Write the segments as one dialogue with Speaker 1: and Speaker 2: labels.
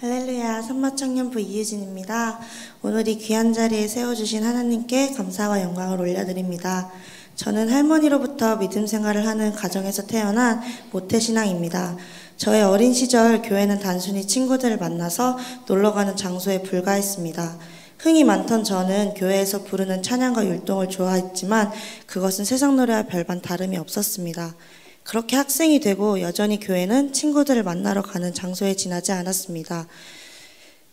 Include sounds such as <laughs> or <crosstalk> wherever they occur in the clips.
Speaker 1: 할렐루야, 선마청년부 이유진입니다. 오늘 이 귀한 자리에 세워주신 하나님께 감사와 영광을 올려드립니다. 저는 할머니로부터 믿음 생활을 하는 가정에서 태어난 모태신앙입니다. 저의 어린 시절 교회는 단순히 친구들을 만나서 놀러가는 장소에 불과했습니다. 흥이 많던 저는 교회에서 부르는 찬양과 율동을 좋아했지만 그것은 세상 노래와 별반 다름이 없었습니다. 그렇게 학생이 되고 여전히 교회는 친구들을 만나러 가는 장소에 지나지 않았습니다.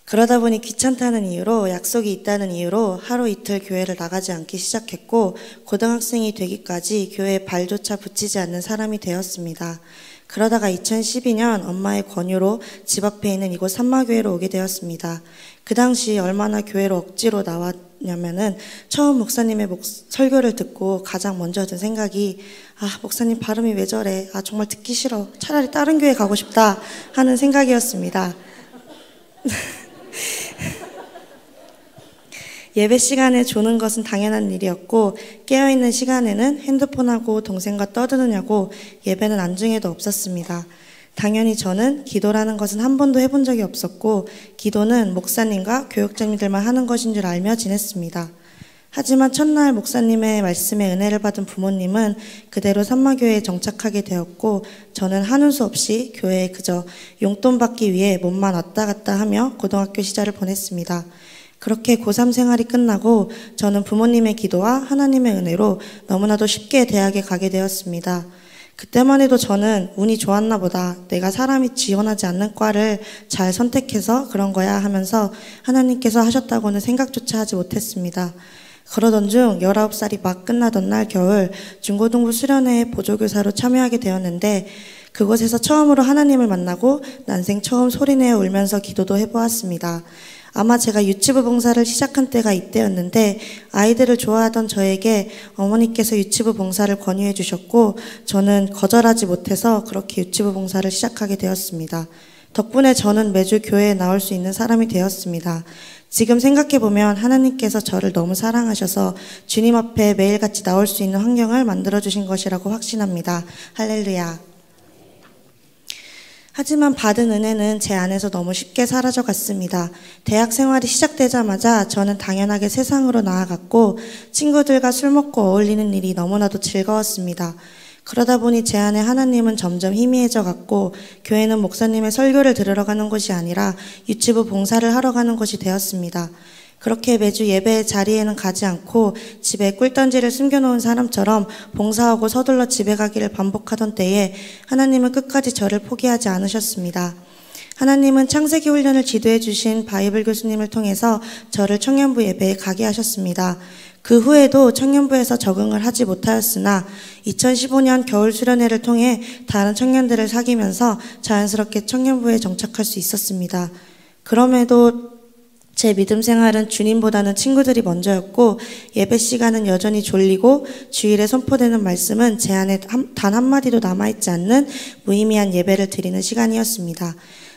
Speaker 1: 그러다 보니 귀찮다는 이유로 약속이 있다는 이유로 하루 이틀 교회를 나가지 않기 시작했고 고등학생이 되기까지 교회에 발조차 붙이지 않는 사람이 되었습니다. 그러다가 2012년 엄마의 권유로 집 앞에 있는 이곳 산마교회로 오게 되었습니다. 그 당시 얼마나 교회로 억지로 나왔냐면은 처음 목사님의 목, 설교를 듣고 가장 먼저 든 생각이 아, 목사님 발음이 왜 저래? 아, 정말 듣기 싫어. 차라리 다른 교회 가고 싶다 하는 생각이었습니다. <laughs> 예배 시간에 조는 것은 당연한 일이었고 깨어있는 시간에는 핸드폰하고 동생과 떠드느냐고 예배는 안중에도 없었습니다. 당연히 저는 기도라는 것은 한 번도 해본 적이 없었고 기도는 목사님과 교육자님들만 하는 것인 줄 알며 지냈습니다. 하지만 첫날 목사님의 말씀에 은혜를 받은 부모님은 그대로 산마교회에 정착하게 되었고 저는 하는 수 없이 교회에 그저 용돈 받기 위해 몸만 왔다 갔다 하며 고등학교 시절을 보냈습니다. 그렇게 고3 생활이 끝나고 저는 부모님의 기도와 하나님의 은혜로 너무나도 쉽게 대학에 가게 되었습니다. 그때만 해도 저는 운이 좋았나 보다. 내가 사람이 지원하지 않는 과를 잘 선택해서 그런 거야 하면서 하나님께서 하셨다고는 생각조차 하지 못했습니다. 그러던 중 19살이 막 끝나던 날 겨울 중고등부 수련회에 보조교사로 참여하게 되었는데 그곳에서 처음으로 하나님을 만나고 난생 처음 소리내어 울면서 기도도 해보았습니다. 아마 제가 유치부 봉사를 시작한 때가 이때였는데 아이들을 좋아하던 저에게 어머니께서 유치부 봉사를 권유해 주셨고 저는 거절하지 못해서 그렇게 유치부 봉사를 시작하게 되었습니다. 덕분에 저는 매주 교회에 나올 수 있는 사람이 되었습니다. 지금 생각해보면 하나님께서 저를 너무 사랑하셔서 주님 앞에 매일같이 나올 수 있는 환경을 만들어주신 것이라고 확신합니다. 할렐루야. 하지만 받은 은혜는 제 안에서 너무 쉽게 사라져 갔습니다. 대학 생활이 시작되자마자 저는 당연하게 세상으로 나아갔고 친구들과 술 먹고 어울리는 일이 너무나도 즐거웠습니다. 그러다 보니 제 안에 하나님은 점점 희미해져 갔고 교회는 목사님의 설교를 들으러 가는 곳이 아니라 유치부 봉사를 하러 가는 곳이 되었습니다. 그렇게 매주 예배 자리에는 가지 않고 집에 꿀단지를 숨겨놓은 사람처럼 봉사하고 서둘러 집에 가기를 반복하던 때에 하나님은 끝까지 저를 포기하지 않으셨습니다. 하나님은 창세기 훈련을 지도해 주신 바이블 교수님을 통해서 저를 청년부 예배에 가게 하셨습니다. 그 후에도 청년부에서 적응을 하지 못하였으나 2015년 겨울 수련회를 통해 다른 청년들을 사귀면서 자연스럽게 청년부에 정착할 수 있었습니다. 그럼에도 제 믿음 생활은 주님보다는 친구들이 먼저였고 예배 시간은 여전히 졸리고 주일에 선포되는 말씀은 제 안에 단 한마디도 남아있지 않는 무의미한 예배를 드리는 시간이었습니다.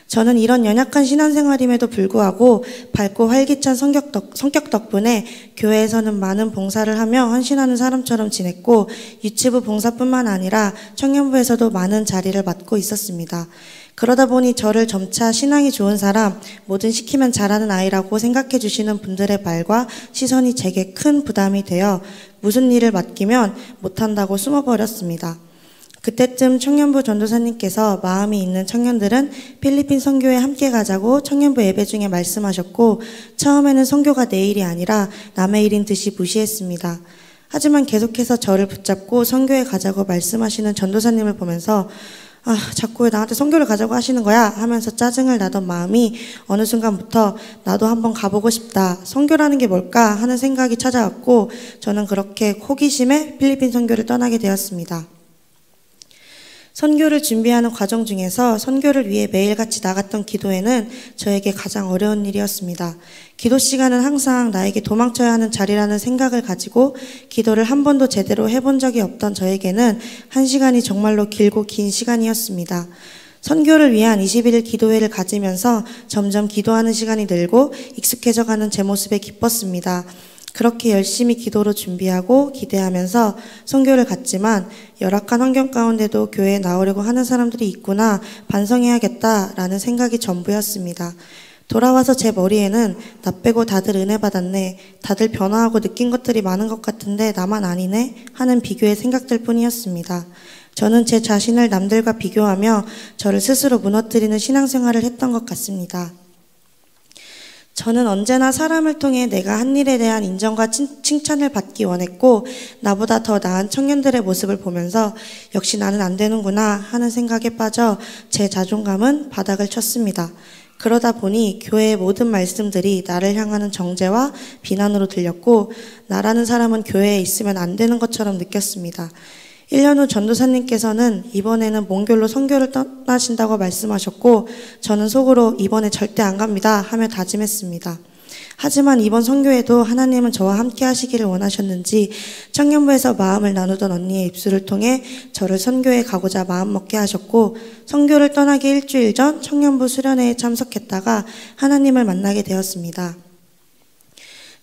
Speaker 1: 저는 이런 연약한 신앙생활임에도 불구하고 밝고 활기찬 성격, 덕, 성격 덕분에 교회에서는 많은 봉사를 하며 헌신하는 사람처럼 지냈고 유치부 봉사뿐만 아니라 청년부에서도 많은 자리를 맡고 있었습니다. 그러다 보니 저를 점차 신앙이 좋은 사람, 뭐든 시키면 잘하는 아이라고 생각해 주시는 분들의 말과 시선이 제게 큰 부담이 되어 무슨 일을 맡기면 못한다고 숨어버렸습니다. 그때쯤 청년부 전도사님께서 마음이 있는 청년들은 필리핀 선교에 함께 가자고 청년부 예배 중에 말씀하셨고 처음에는 선교가 내 일이 아니라 남의 일인 듯이 무시했습니다. 하지만 계속해서 저를 붙잡고 선교에 가자고 말씀하시는 전도사님을 보면서 아, 자꾸 왜 나한테 선교를 가자고 하시는 거야? 하면서 짜증을 나던 마음이 어느 순간부터 나도 한번 가보고 싶다. 선교라는 게 뭘까? 하는 생각이 찾아왔고 저는 그렇게 호기심에 필리핀 선교를 떠나게 되었습니다. 선교를 준비하는 과정 중에서 선교를 위해 매일같이 나갔던 기도회는 저에게 가장 어려운 일이었습니다. 기도 시간은 항상 나에게 도망쳐야 하는 자리라는 생각을 가지고 기도를 한 번도 제대로 해본 적이 없던 저에게는 한 시간이 정말로 길고 긴 시간이었습니다. 선교를 위한 21일 기도회를 가지면서 점점 기도하는 시간이 늘고 익숙해져 가는 제 모습에 기뻤습니다. 그렇게 열심히 기도로 준비하고 기대하면서 선교를 갔지만 열악한 환경 가운데도 교회에 나오려고 하는 사람들이 있구나 반성해야겠다라는 생각이 전부였습니다. 돌아와서 제 머리에는 나 빼고 다들 은혜 받았네, 다들 변화하고 느낀 것들이 많은 것 같은데 나만 아니네 하는 비교의 생각들 뿐이었습니다. 저는 제 자신을 남들과 비교하며 저를 스스로 무너뜨리는 신앙생활을 했던 것 같습니다. 저는 언제나 사람을 통해 내가 한 일에 대한 인정과 칭찬을 받기 원했고, 나보다 더 나은 청년들의 모습을 보면서 역시 나는 안 되는구나 하는 생각에 빠져 제 자존감은 바닥을 쳤습니다. 그러다 보니 교회의 모든 말씀들이 나를 향하는 정죄와 비난으로 들렸고, 나라는 사람은 교회에 있으면 안 되는 것처럼 느꼈습니다. 1년 후 전도사님께서는 이번에는 몽골로 선교를 떠나신다고 말씀하셨고 저는 속으로 이번에 절대 안 갑니다 하며 다짐했습니다. 하지만 이번 선교에도 하나님은 저와 함께 하시기를 원하셨는지 청년부에서 마음을 나누던 언니의 입술을 통해 저를 선교에 가고자 마음먹게 하셨고 선교를 떠나기 일주일 전 청년부 수련회에 참석했다가 하나님을 만나게 되었습니다.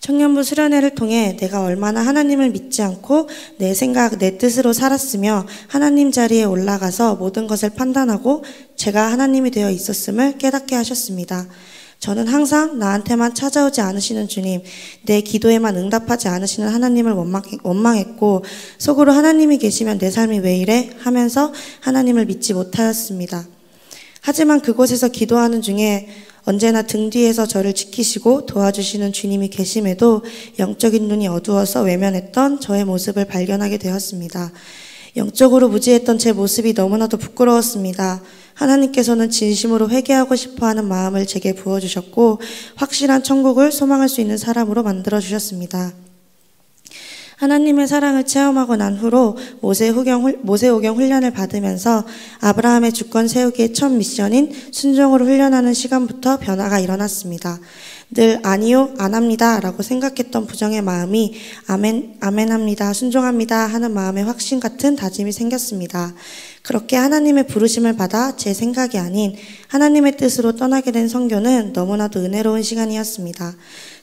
Speaker 1: 청년부 수련회를 통해 내가 얼마나 하나님을 믿지 않고 내 생각, 내 뜻으로 살았으며 하나님 자리에 올라가서 모든 것을 판단하고 제가 하나님이 되어 있었음을 깨닫게 하셨습니다. 저는 항상 나한테만 찾아오지 않으시는 주님, 내 기도에만 응답하지 않으시는 하나님을 원망했고, 속으로 하나님이 계시면 내 삶이 왜 이래? 하면서 하나님을 믿지 못하였습니다. 하지만 그곳에서 기도하는 중에 언제나 등 뒤에서 저를 지키시고 도와주시는 주님이 계심에도 영적인 눈이 어두워서 외면했던 저의 모습을 발견하게 되었습니다. 영적으로 무지했던 제 모습이 너무나도 부끄러웠습니다. 하나님께서는 진심으로 회개하고 싶어 하는 마음을 제게 부어주셨고, 확실한 천국을 소망할 수 있는 사람으로 만들어주셨습니다. 하나님의 사랑을 체험하고 난 후로 모세 후경, 모세 오경 훈련을 받으면서 아브라함의 주권 세우기의 첫 미션인 순종으로 훈련하는 시간부터 변화가 일어났습니다. 늘 아니요, 안 합니다. 라고 생각했던 부정의 마음이 아멘, 아멘 합니다. 순종합니다. 하는 마음의 확신 같은 다짐이 생겼습니다. 그렇게 하나님의 부르심을 받아 제 생각이 아닌 하나님의 뜻으로 떠나게 된 성교는 너무나도 은혜로운 시간이었습니다.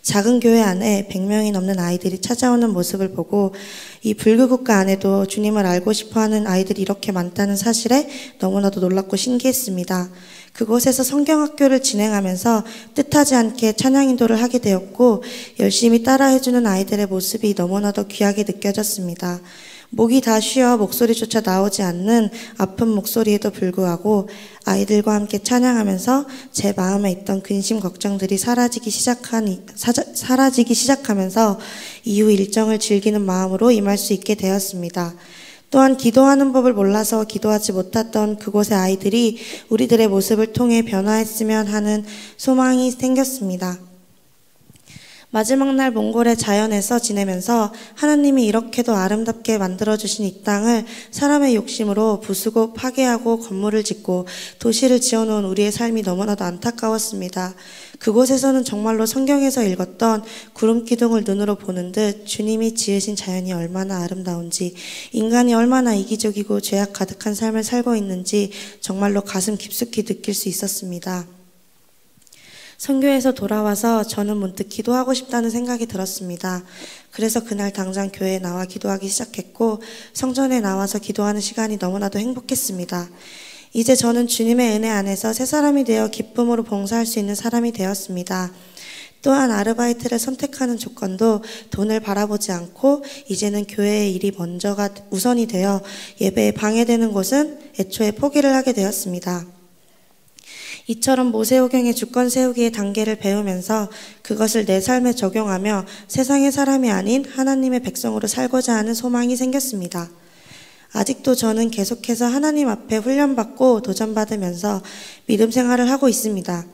Speaker 1: 작은 교회 안에 100명이 넘는 아이들이 찾아오는 모습을 보고 이 불교 국가 안에도 주님을 알고 싶어 하는 아이들이 이렇게 많다는 사실에 너무나도 놀랍고 신기했습니다. 그곳에서 성경학교를 진행하면서 뜻하지 않게 찬양 인도를 하게 되었고 열심히 따라해주는 아이들의 모습이 너무나도 귀하게 느껴졌습니다. 목이 다 쉬어 목소리조차 나오지 않는 아픈 목소리에도 불구하고 아이들과 함께 찬양하면서 제 마음에 있던 근심 걱정들이 사라지기 시작한 사라지기 시작하면서 이후 일정을 즐기는 마음으로 임할 수 있게 되었습니다. 또한 기도하는 법을 몰라서 기도하지 못했던 그곳의 아이들이 우리들의 모습을 통해 변화했으면 하는 소망이 생겼습니다. 마지막 날 몽골의 자연에서 지내면서 하나님이 이렇게도 아름답게 만들어주신 이 땅을 사람의 욕심으로 부수고 파괴하고 건물을 짓고 도시를 지어놓은 우리의 삶이 너무나도 안타까웠습니다. 그곳에서는 정말로 성경에서 읽었던 구름 기둥을 눈으로 보는 듯 주님이 지으신 자연이 얼마나 아름다운지 인간이 얼마나 이기적이고 죄악 가득한 삶을 살고 있는지 정말로 가슴 깊숙이 느낄 수 있었습니다. 선교에서 돌아와서 저는 문득 기도하고 싶다는 생각이 들었습니다. 그래서 그날 당장 교회에 나와 기도하기 시작했고 성전에 나와서 기도하는 시간이 너무나도 행복했습니다. 이제 저는 주님의 은혜 안에서 새 사람이 되어 기쁨으로 봉사할 수 있는 사람이 되었습니다. 또한 아르바이트를 선택하는 조건도 돈을 바라보지 않고 이제는 교회의 일이 먼저가 우선이 되어 예배에 방해되는 곳은 애초에 포기를 하게 되었습니다. 이처럼 모세오경의 주권 세우기의 단계를 배우면서 그것을 내 삶에 적용하며 세상의 사람이 아닌 하나님의 백성으로 살고자 하는 소망이 생겼습니다. 아직도 저는 계속해서 하나님 앞에 훈련받고 도전받으면서 믿음 생활을 하고 있습니다.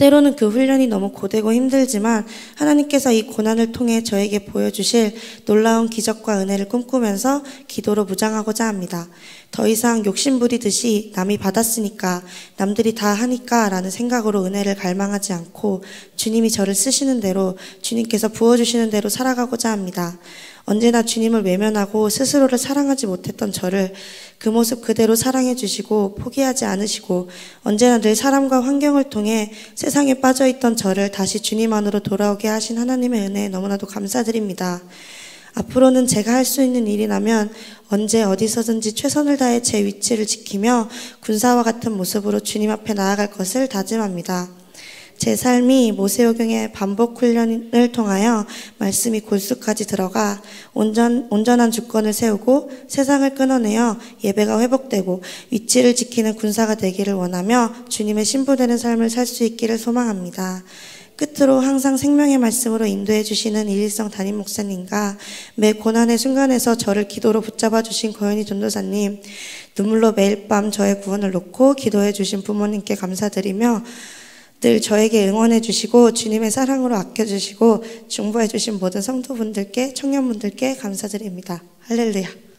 Speaker 1: 때로는 그 훈련이 너무 고되고 힘들지만 하나님께서 이 고난을 통해 저에게 보여주실 놀라운 기적과 은혜를 꿈꾸면서 기도로 무장하고자 합니다. 더 이상 욕심 부리듯이 남이 받았으니까, 남들이 다 하니까 라는 생각으로 은혜를 갈망하지 않고 주님이 저를 쓰시는 대로 주님께서 부어주시는 대로 살아가고자 합니다. 언제나 주님을 외면하고 스스로를 사랑하지 못했던 저를 그 모습 그대로 사랑해 주시고 포기하지 않으시고 언제나 늘 사람과 환경을 통해 세상에 빠져 있던 저를 다시 주님 안으로 돌아오게 하신 하나님의 은혜에 너무나도 감사드립니다. 앞으로는 제가 할 수 있는 일이라면 언제 어디서든지 최선을 다해 제 위치를 지키며 군사와 같은 모습으로 주님 앞에 나아갈 것을 다짐합니다. 제 삶이 모세오경의 반복 훈련을 통하여 말씀이 골수까지 들어가 온전, 온전한 주권을 세우고 세상을 끊어내어 예배가 회복되고 위치를 지키는 군사가 되기를 원하며 주님의 신부되는 삶을 살 수 있기를 소망합니다. 끝으로 항상 생명의 말씀으로 인도해 주시는 일일성 담임 목사님과 매 고난의 순간에서 저를 기도로 붙잡아 주신 고현희 전도사님, 눈물로 매일 밤 저의 구원을 놓고 기도해 주신 부모님께 감사드리며 늘 저에게 응원해 주시고 주님의 사랑으로 아껴 주시고 중보해 주신 모든 성도분들께 청년분들께 감사드립니다. 할렐루야.